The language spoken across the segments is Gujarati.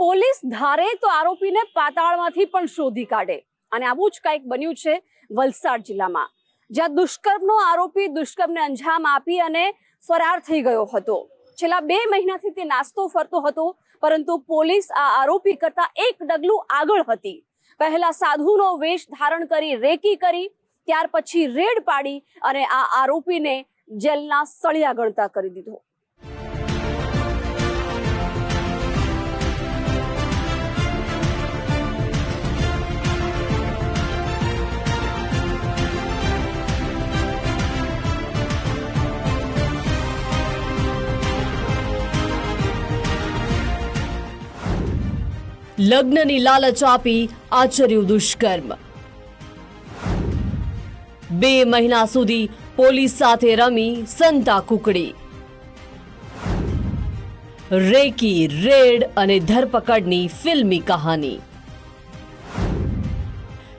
પોલીસ ધારે તો આરોપીને પાતાળમાંથી પણ શોધી કાઢે. અને આવું જ કંઈક બન્યું છે વલસાડ જિલ્લામાં. જ્યાં દુષ્કર્મનો આરોપી દુષ્કર્મને અંજામ આપી અને ફરાર થઈ ગયો હતો. છેલ્લા બે મહિનાથી તે નાસ્તો ફરતો હતો, પરંતુ પોલીસ આ આરોપી કરતા એક ડગલું આગળ હતી. પહેલા સાધુનો વેશ ધારણ કરી રેકી કરી, ત્યાર પછી રેડ પાડી અને આ આરોપીને જેલના સળિયા ગણતા કરી દીધો. લગ્નની લાલચ આપી આચર્યું દુષ્કર્મ. બે મહિના સુધી પોલીસ સાથે રમી સંતા કુકડી. રેકી, રેડ અને ધરપકડની ફિલ્મી કહાની.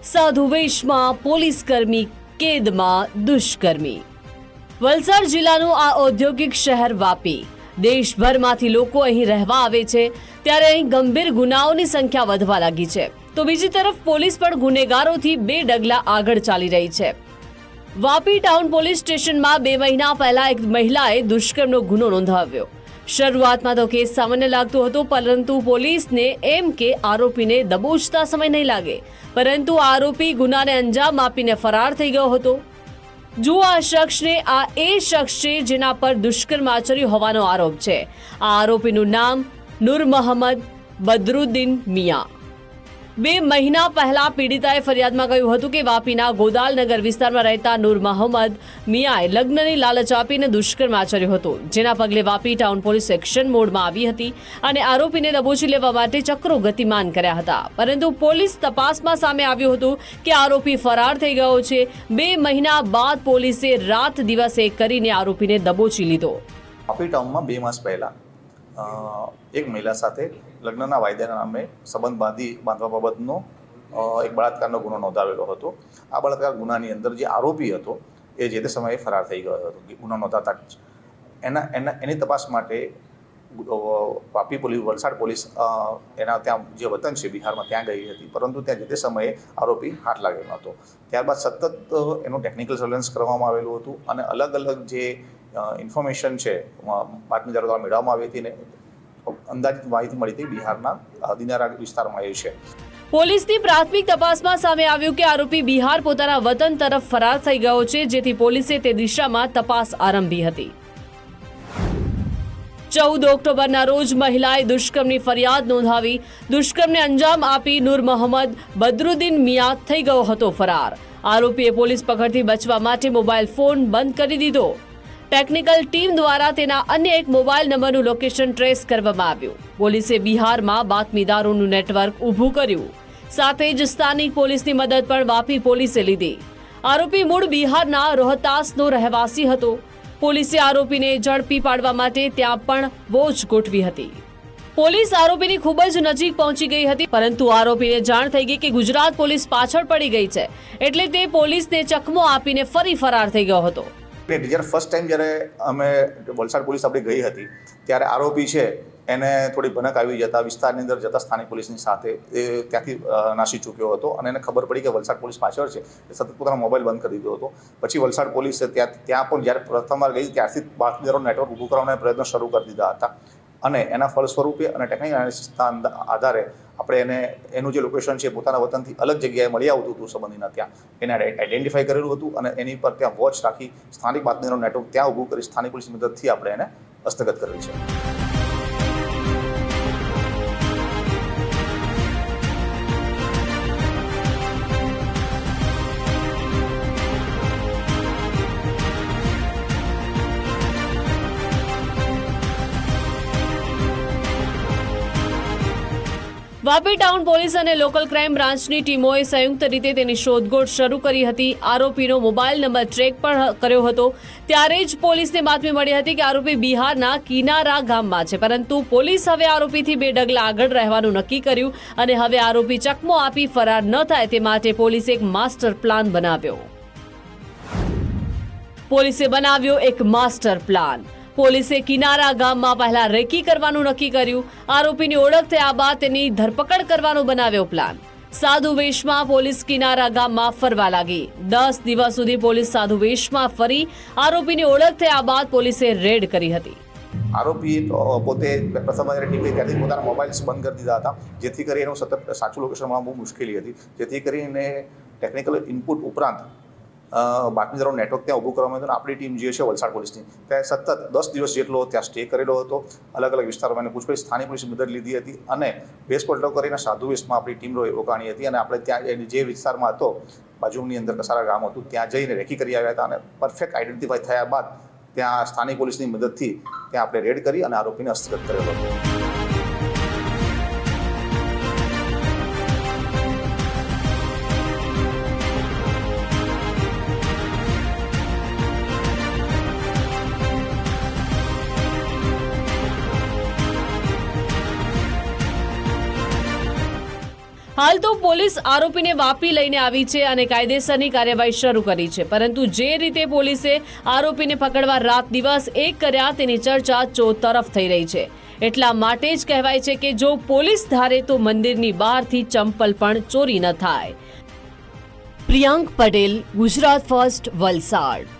સાધુ વેશમાં પોલીસકર્મી કેદમાં દુષ્કર્મી. વલસાડ જિલ્લાનું આ ઔદ્યોગિક શહેર વાપી. દેશભરમાંથી લોકો અહીં રહેવા આવે છે, ત્યારે અહીં ગંભીર ગુનાઓની સંખ્યા વધવા લાગી છે. તો બીજી તરફ પોલીસ પણ ગુનેગારોથી બે ડગલા આગળ ચાલી રહી છે. વાપી ટાઉન પોલીસ સ્ટેશનમાં બે મહિના પહેલા એક મહિલાએ દુષ્કર્મનો ગુનો નોંધાવ્યો. શરૂઆતમાં તો કેસ સામાન્ય લાગતો હતો, પરંતુ પોલીસને એમ કે આરોપીને દબોચતા સમય નહીં લાગે. પરંતુ આરોપી ગુનાને અંજામ આપીને ફરાર થઈ ગયો હતો. જુઓ આ શખ્સને આ એ શખ્સ છે જેના પર દુષ્કર્મ આચર્યું હોવાનો આરોપ છે. આ આરોપીનું નામ નૂર મહમ્મદ બદરુદ્દીન મિયા. બે મહિના પહેલા પીડિતાએ ફરિયાદમાં કહ્યું હતું કે વાપીના ગોદાલનગર વિસ્તારમાં રહેતા નૂર મહમ્મદ મિયાએ લગ્નની લાલચ આપીને દુષ્કર્મ આચર્યો હતો, જેના પગલે વાપી ટાઉન પોલીસ એક્શન મોડમાં આવી હતી અને આરોપીને દબોચી લેવા માટે ચક્રો ગતિમાન કર્યા હતા. પરંતુ પોલીસ તપાસમાં સામે આવ્યું હતું કે આરોપી ફરાર થઈ ગયો છે. બે મહિના બાદ પોલીસે રાત દિવસ કરીને આરોપીને દબોચી લીધો. બે માસ પહેલા એક મહિલા સાથે લગ્નના વાયદાના નામે સંબંધ બાંધી બાંધવા બાબતનો એક બળાત્કારનો ગુનો નોંધાવેલો હતો. આ બળાત્કાર ગુનાની અંદર જે આરોપી હતો, એ જે તે સમયે ફરાર થઈ ગયો હતો. ગુનો નોંધાતા જ. એના એના, એની તપાસ માટે વાપી પોલીસ વલસાડ પોલીસ એના ત્યાં જે વતન છે, બિહારમાં ત્યાં ગઈ હતી. પરંતુ ત્યાં જે તે સમયે આરોપી હાથ લાગેલો હતો ત્યારબાદ સતત એનું ટેકનિકલ સર્વેલન્સ કરવામાં આવેલું હતું અને અલગ અલગ જે ઇન્ફોર્મેશન છે બાતમીદારો દ્વારા મેળવવામાં આવી હતી ને અંદાજિત માહિતી મળી હતી બિહારના દિનારા વિસ્તારમાં એ છે. પોલીસની પ્રાથમિક તપાસમાં સામે આવ્યું કે આરોપી બિહાર પોતાના વતન તરફ ફરાર થઈ ગયો છે, જેથી પોલીસે તે દિશામાં તપાસ આરંભી હતી. ચૌદ ઓક્ટોબરના રોજ મહિલાએ દુષ્કર્મની ફરિયાદ નોંધાવી, દુષ્કર્મને અંજામ આપી નૂર મોહમ્મદ બદરુદ્દીન મિયા થઈ ગયો હતો ફરાર. આરોપીએ પોલીસ પકડથી બચવા માટે મોબાઈલ ફોન બંધ કરી દીધો. ટેકનિકલ ટીમ દ્વારા તેના અન્ય એક મોબાઈલ નંબરનું લોકેશન ટ્રેસ કરવામાં આવ્યું. પોલીસે બિહારમાં બાતમીદારોનું નેટવર્ક ઊભું કર્યું. સાથે જ સ્થાનિક પોલીસની મદદ પણ વાપી પોલીસે લીધી. આરોપી મૂળ બિહારના રોહતાસનો રહેવાસી હતો. પોલીસે આરોપીને ઝડપી પાડવા માટે ત્યાં પણ વોચ ગોઠવી હતી. પોલીસ આરોપીની ખૂબ જ નજીક પહોંચી ગઈ હતી, પરંતુ આરોપીને જાણ થઈ ગઈ કે ગુજરાત પોલીસ પાછળ પડી ગઈ છે. એટલે તે પોલીસને ચકમો આપીને ફરી ફરાર થઈ ગયો હતો. એટલે જ્યારે ફર્સ્ટ ટાઈમ જ્યારે અમે વલસાડ પોલીસ આપણે ગઈ હતી, ત્યારે આરોપી છે, એને થોડી ભનક આવી જતા વિસ્તારની અંદર જતા સ્થાનિક પોલીસની સાથે એ ત્યાંથી નાસી ચૂક્યો હતો અને એને ખબર પડી કે વલસાડ પોલીસ પાછળ છે, એ સતત પોતાનો મોબાઈલ બંધ કરી દીધો હતો. પછી વલસાડ પોલીસે ત્યાં ત્યાં પણ જ્યારે પ્રથમવાર ગઈ, ત્યારથી બાતમીદારો નેટવર્ક ઊભું કરવાના પ્રયત્નો શરૂ કરી દીધા હતા. અને એના ફળ સ્વરૂપે અને ટેકનિકલ એનાલિસિસના આધારે આપણે એને, એનું જે લોકેશન છે પોતાના વતનથી અલગ જગ્યાએ મળી આવતું હતું સંબંધીના ત્યાં. એને આઈડેન્ટિફાઈ કરેલું હતું અને એની પર ત્યાં વોચ રાખી સ્થાનિક બાતમીદારો નેટવર્ક ત્યાં ઊભું કરી સ્થાનિક પોલીસની મદદથી આપણે એને હસ્તગત કરેલ છે. વાપી ટાઉન પોલીસ અને લોકલ ક્રાઇમ બ્રાન્ચની ટીમોએ સંયુક્ત રીતે તેની શોધખોળ શરૂ કરી હતી. આરોપીનો મોબાઈલ નંબર ટ્રેક પણ કર્યો હતો. ત્યારે જ પોલીસને બાતમી મળી હતી કે આરોપી બિહારના કિનારા ગામમાં છે. પરંતુ પોલીસ હવે આરોપીથી બે ડગલા આગળ રહેવાનું નક્કી કર્યું અને હવે આરોપી ચકમો આપી ફરાર ન થાય તે માટે પોલીસે એક માસ્ટર પ્લાન બનાવ્યો. પોલીસે બનાવ્યો એક માસ્ટર પ્લાન. પોલીસે કિનારા ગામમાં પહેલા રેકી કરવાનું નક્કી કર્યું. આરોપીની ઓળખ થયા બાદ તેની ધરપકડ કરવાનો બનાવ્યો પ્લાન. સાધુ વેશમાં પોલીસ કિનારા ગામમાં ફરવા લાગી. દસ દિવસ સુધી પોલીસ સાધુ વેશમાં ફરી આરોપીની ઓળખ થયા બાદ પોલીસે રેડ કરી હતી. આરોપી પોતે પ્રથમ ટીમ પોતાના મોબાઈલ્સ બંધ કરી દીધા હતા. જેથી કરી એનું સતત સાચું લોકેશન મળવા બહુ મુશ્કેલી હતી. જેથી કરીને ટેકનિકલ ઇનપુટ ઉપરાંત બાતમીદારો નેટવર્ક ત્યાં ઊભું કરવામાં આવ્યું આપણી ટીમ જે છે વલસાડ પોલીસની ત્યાં સતત દસ દિવસ જેટલો ત્યાં સ્ટે કરેલો હતો. અલગ અલગ વિસ્તારોમાં એને પૂછપરછ સ્થાનિક પોલીસ મદદ લીધી હતી અને ભેસ પલટો કરીને સાધુ વેશમાં આપણી ટીમ રોકાણી હતી અને આપણે ત્યાં જે વિસ્તારમાં હતો, બાજુની અંદર કસારા ગામ હતું, ત્યાં જઈને રેકી કરી આવ્યા હતા અને પરફેક્ટ આઈડેન્ટિફાઈ થયા બાદ ત્યાં સ્થાનિક પોલીસની મદદથી ત્યાં આપણે રેડ કરી અને આરોપીને હસ્તગત કરેલો હતો. હાલ તો પોલીસ આરોપીને વાપી લઈને આવી છે અને કાયદેસરની કાર્યવાહી શરૂ કરી છે. પરંતુ જે રીતે પોલીસે આરોપીને પકડવા રાત દિવસ એક કર્યા, તેની ચર્ચા ચોતરફ થઈ રહી છે. એટલા માટે જ કહેવાય છે કે જો પોલીસ ધારે તો મંદિરની બહારથી ચંપલ પણ ચોરી ન થાય. પ્રિયાંક પટેલ, ગુજરાત ફર્સ્ટ, વલસાડ.